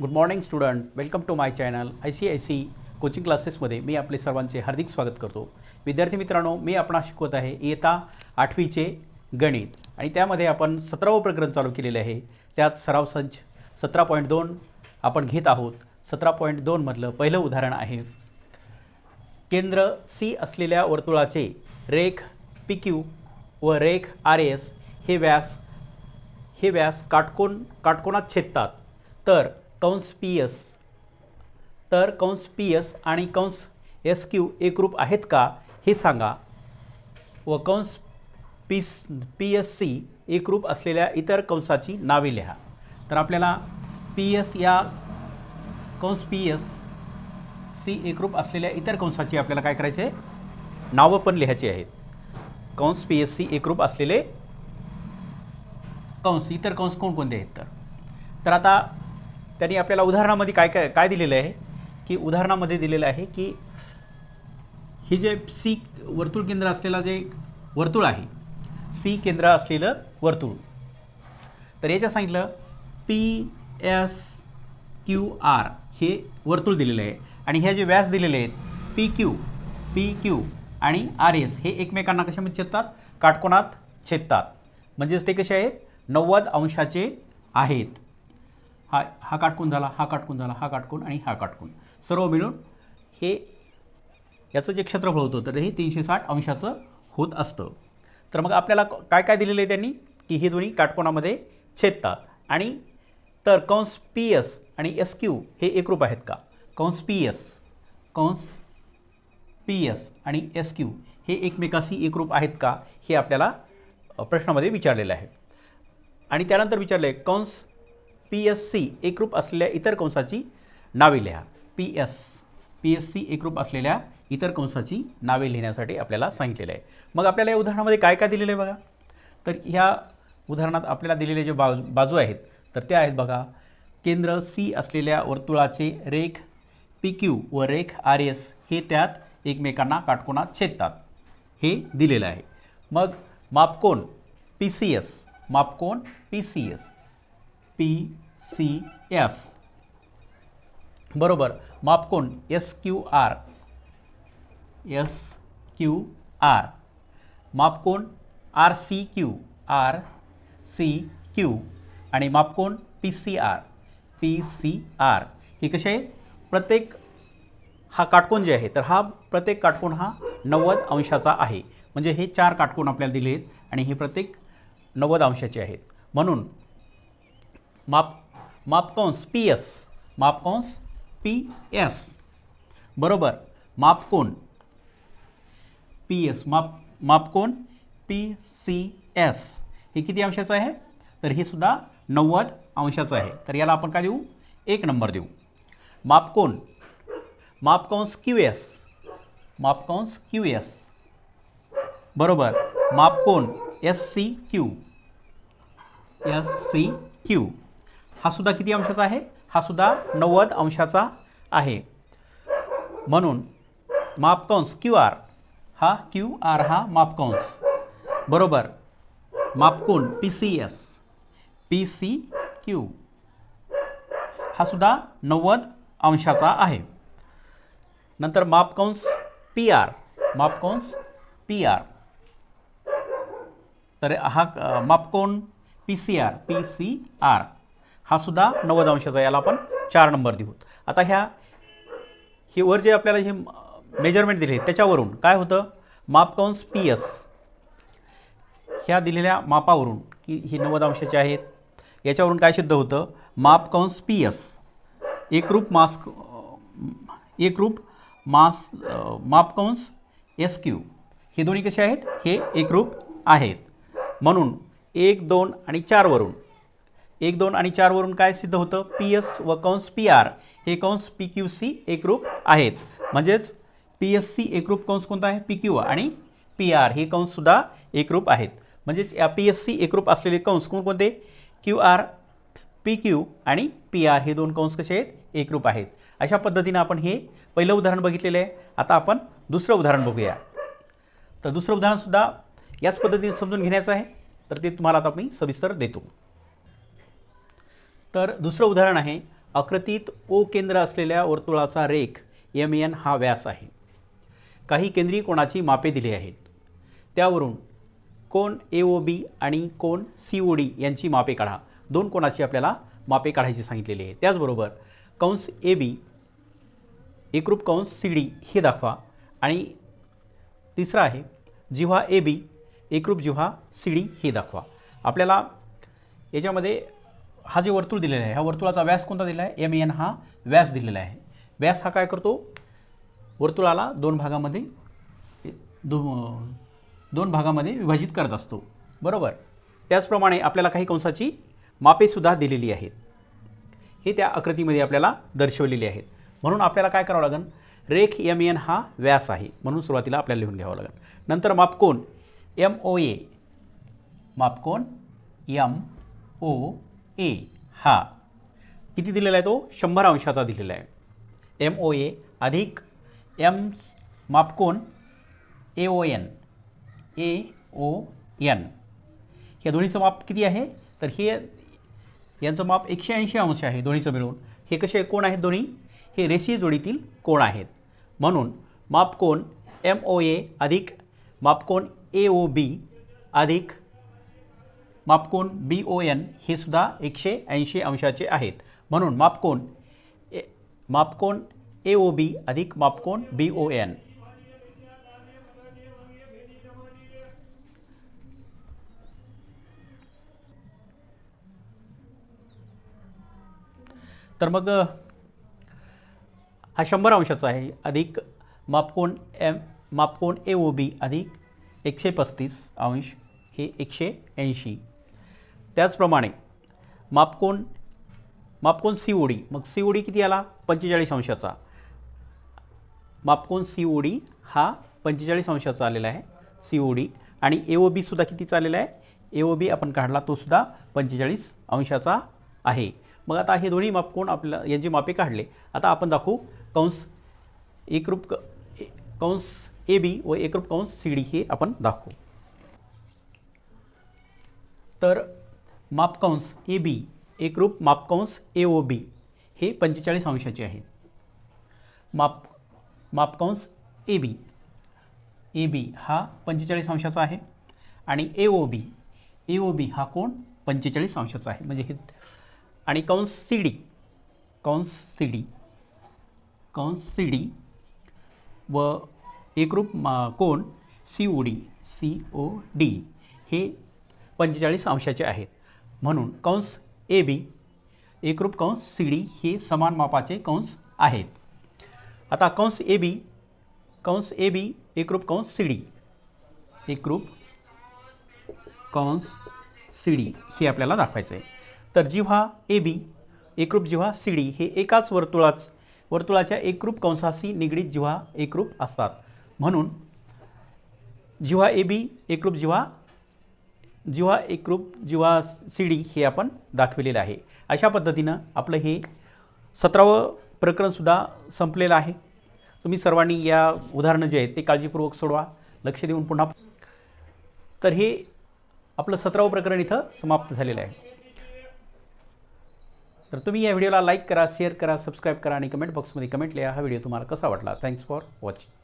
Good morning student welcome to my channel I C I C coaching क्लासेसमध्ये मी आपले सर्वांचे हार्दिक स्वागत करतो. विद्यार्थी मित्रांनो मी आपणा शिकवत आहे इयत्ता आठवीचे गणित. आणि त्यामध्ये आपण सतरावं प्रकरण चालू केलेले आहे. त्यात सराव संच सतरा पॉईंट दोन आपण घेत आहोत. सतरा पॉईंट दोनमधलं पहिलं उदाहरण आहे. केंद्र सी असलेल्या वर्तुळाचे रेख पी क्यू व रेख आर एस हे व्यास हे व्यास काटकोन काटकोनात छेदतात. तर कंस पी एस. तर कंस पी एस आणि कंस एस क्यू एकरूप आहेत का हे सांगा. व कंस पी पी एस सी एकरूप असलेल्या इतर कंसाची नावे लिहा. तर आपल्याला पी एस या कंस पी एस सी एकरूप असलेल्या इतर कंसाची आपल्याला काय करायचे आहे नावं पण लिहायची आहेत. कंस पी एस सी एकरूप असलेले कंस इतर कंस कोणकोणते आहेत तर? तर आता त्यांनी आपल्याला उदाहरणामध्ये काय काय काय दिलेलं आहे? की उदाहरणामध्ये दिलेलं आहे की हे जे सी वर्तुळ केंद्र असलेला जे वर्तुळ आहे सी केंद्र असलेलं वर्तुळ. तर याच्यात सांगितलं पी एस क्यू आर हे वर्तुळ दिलेलं आहे. आणि हे जे व्यास दिलेले आहेत पी क्यू पी क्यू आणि आर एस हे एकमेकांना कशामध्ये छेदतात? काटकोणात छेदतात. म्हणजेच ते कसे आहेत? नव्वद अंशाचे आहेत. हा हा काटकोन झाला हा काटकोन झाला हा काटकोन आणि हा काटकोन. सर्व मिळून हे याचं जे क्षेत्रफळ होतं तर हे तीनशे साठ अंशाचं होत असतं. तर मग आपल्याला काय काय दिलेलं आहे त्यांनी? की हे दोन्ही काटकोणामध्ये छेदतात. आणि तर कंस पी एस आणि एस क्यू हे एकरूप आहेत का? कंस पी एस कंस पी एस आणि एस क्यू हे एकमेकाशी एकरूप आहेत का? हे आपल्याला प्रश्नामध्ये विचारलेलं आहे. आणि त्यानंतर विचारलं आहे कंस पी एस सी एकरूप असलेल्या इतर कंसाची नावे लिहा. P S P S C एकरूप असलेल्या इतर कंसाची नावे लिहिण्यासाठी आपल्याला सांगितलेलं आहे. मग आपल्याला या उदाहरणामध्ये काय काय दिलेलं आहे बघा? तर ह्या उदाहरणात आपल्याला दिलेले जे बाजू बाजू आहेत तर त्या आहेत बघा. केंद्र सी असलेल्या वर्तुळाचे रेख पी क्यू व रेख आर एस हे त्यात एकमेकांना काटकोणात छेदतात. हे दिलेलं आहे. मग मापकोन P C S मापकोन P C S. P C S बरोबर. मापकोन S Q R S Q R मापकोन R C Q R C Q आणि मापकोन P C R P C R हे कसे? आहे प्रत्येक हा काटकोन जे आहे तर हा प्रत्येक काटकोन हा नव्वद अंशाचा आहे. म्हणजे हे चार काटकोन आपल्याला दिले आहेत आणि हे प्रत्येक नव्वद अंशाचे आहेत. म्हणून माप, मापकंस पी एस मापकंस पी एस बरोबर? मापकोन. पी एस माप, मापकोन पी सी एस हे किती अंशाचं आहे? तर हे नव्वद अंशाचं आहे. तर याला आपण काय देऊ? एक नंबर देऊ. मापकोन. मापकंस क्यू एस मापकंस क्यू एस बरोबर? मापकोन S C Q S C Q हा सुद्धा किती अंशाचा आहे? हा सुद्धा नव्वद अंशाचा आहे. म्हणून मापकंस क्यू आर हा क्यू आर हा मापकंस. बरोबर. मापकोन P C S P C Q हा सुद्धा नव्वद अंशाचा आहे. नंतर मापकंस पी आर मापकंस पी आर तर हा मापकोन P C R P C R हा सुद्धा नव्वद अंशाचा याला आपण चार नंबर देऊ. आता ह्या हे वर जे आपल्याला हे मेजरमेंट दिले त्याच्यावरून काय होतं? मापकंस पी एस. ह्या दिलेल्या मापावरून की ही नव्वद अंशाचे आहेत याच्यावरून काय सिद्ध होतं? मापकंस पी एस. एकरूप मास्क एकरूप मास माप मापकंस एस क्यू हे दोन्ही कसे आहेत? हे एकरूप आहेत. म्हणून एक दोन आणि चारवरून एक दोन आणि चारवरून काय सिद्ध होतं? पी एस व कंस पी आर हे कंस पी क्यू सी एकरूप आहेत. म्हणजेच पी एस सी एकरूप कंस कोणता आहे? पी क्यू आणि पी आर हे कंससुद्धा एकरूप आहेत. म्हणजेच या पी एस सी एकरूप असलेले कंस कोणकोणते क्यू आर पी क्यू आणि पी आर हे दोन कंस कसे आहेत? एकरूप आहेत. अशा पद्धतीनं आपण हे पहिलं उदाहरण बघितलेलं आहे. आता आपण दुसरं उदाहरण बघूया. तर दुसरं उदाहरणसुद्धा याच पद्धतीने समजून घेण्याचं आहे. तर ते तुम्हाला आता मी सविस्तर देतो. तर दुसरं उदाहरण आहे आकृतीत ओ केंद्र असलेल्या वर्तुळाचा रेख एम एन हा व्यास आहे. काही केंद्रीय कोणाची मापे दिली आहेत. त्यावरून कोण ए ओ बी आणि कोण सी ओ डी यांची मापे काढा. दोन कोणाची आपल्याला मापे काढायची सांगितलेली आहे. त्याचबरोबर कंस ए बी एकरूप कंस सी डी हे दाखवा. आणि तिसरा आहे जिव्हा ए बी एकरूप जिव्हा सी डी हे दाखवा. आपल्याला याच्यामध्ये हा जे वर्तुळ दिलेला आहे ह्या वर्तुळाचा व्यास कोणता दिला आहे? एम एन हा व्यास दिलेला आहे. व्यास हा काय करतो? वर्तुळाला दोन भागामध्ये दो दोन भागामध्ये विभाजित करत असतो. बरोबर? त्याचप्रमाणे आपल्याला काही कंसाची मापेसुद्धा दिलेली आहेत. हे त्या आकृतीमध्ये आपल्याला दर्शवलेली आहेत. म्हणून आपल्याला काय करावं लागेल? रेख एम एन हा व्यास आहे. म्हणून सुरुवातीला आपल्याला लिहून घ्यावं लागेल. नंतर मापकोन एम ओ ए मापकोन एम ओ ए हा. किती दिलेला आहे तो? शंभर अंशाचा दिलेला आहे. एम ओ ए अधिक M मापकोन A O N A O N ह्या दोन्हीचं माप किती आहे? तर हे यांचं माप एकशे ऐंशी अंश आहे दोन्हीचं मिळून. हे कसे कोण आहेत दोन्ही? हे रेषीय जोडीतील कोण आहेत. म्हणून मापकोन एम ओ ए अधिक मापकोन ए ओ बी अधिक मापकोन बी ओ एन हे सुद्धा एकशे ऐंशी अंशाचे आहेत. म्हणून मापकोन ए मापकोन ए ओ बी अधिक मापकोन बी ओ एन तर मग हा शंभर अंशाचा आहे. अधिक मापकोन एम मापकोन ए ओ बी अधिक एकशे पस्तीस अंश हे एकशे ऐंशी. त्याचप्रमाणे मापकोन मापकोन सी ओ डी मग सी ओ डी किती आला? पंचेचाळीस अंशाचा. मापकोन सी ओ डी हा पंचेचाळीस अंशाचा आलेला आहे सी ओ डी आणि ए ओ बीसुद्धा कितीचा आलेला आहे? ए ओ बी आपण काढला तोसुद्धा पंचेचाळीस अंशाचा आहे. मग आता हे दोन्ही मापकोन आपल्या यांची मापे काढले आता आपण दाखवू कंस एकरूप क कंस ए बी व एकरूप कंस सी डी हे आपण दाखवू. तर मापकंस ए बी एकरूप मापकंस ए ओ बी हे पंचेचाळीस अंशाचे आहेत. माप मापकंस ए बी ए बी हा पंचेचाळीस अंशाचा आहे आणि ए ओ बी ए ओ बी हा कोण? पंचेचाळीस अंशाचा आहे. म्हणजे हे आणि कंस सी डी कंस सी डी कंस सी डी व एकरूप मा कोण? C O D C O D हे पंचेचाळीस अंशाचे आहेत. म्हणून कंस ए बी एकरूप कंस सी डी हे समान मापाचे कंस आहेत. आता कंस ए बी कंस ए बी एकरूप कंस सी डी एकरूप कंस सी डी हे आपल्याला दाखवायचं आहे. तर जिव्हा ए बी एकरूप जिव्हा सी डी हे एकाच वर्तुळाच वर्तुळाच्या एकरूप कंसाशी निगडीत जिव्हा एकरूप असतात. म्हणून जिव्हा ए बी एकरूप जिव्हा जिव्हा एकरूप जिव्हा सी डी हे आपण दाखविलेलं आहे. अशा पद्धतीनं आपलं हे सतरावं प्रकरणसुद्धा संपलेलं आहे. तुम्ही सर्वांनी या उदाहरणं जे आहेत ते काळजीपूर्वक सोडवा. लक्ष देऊन पुन्हा तर हे आपलं सतरावं प्रकरण इथं समाप्त झालेलं आहे. तर तुम्ही या व्हिडिओला लाईक करा शेअर करा सबस्क्राईब करा आणि कमेंट बॉक्समध्ये कमेंट लिहा. हा व्हिडिओ तुम्हाला कसा वाटला? Thanks for watching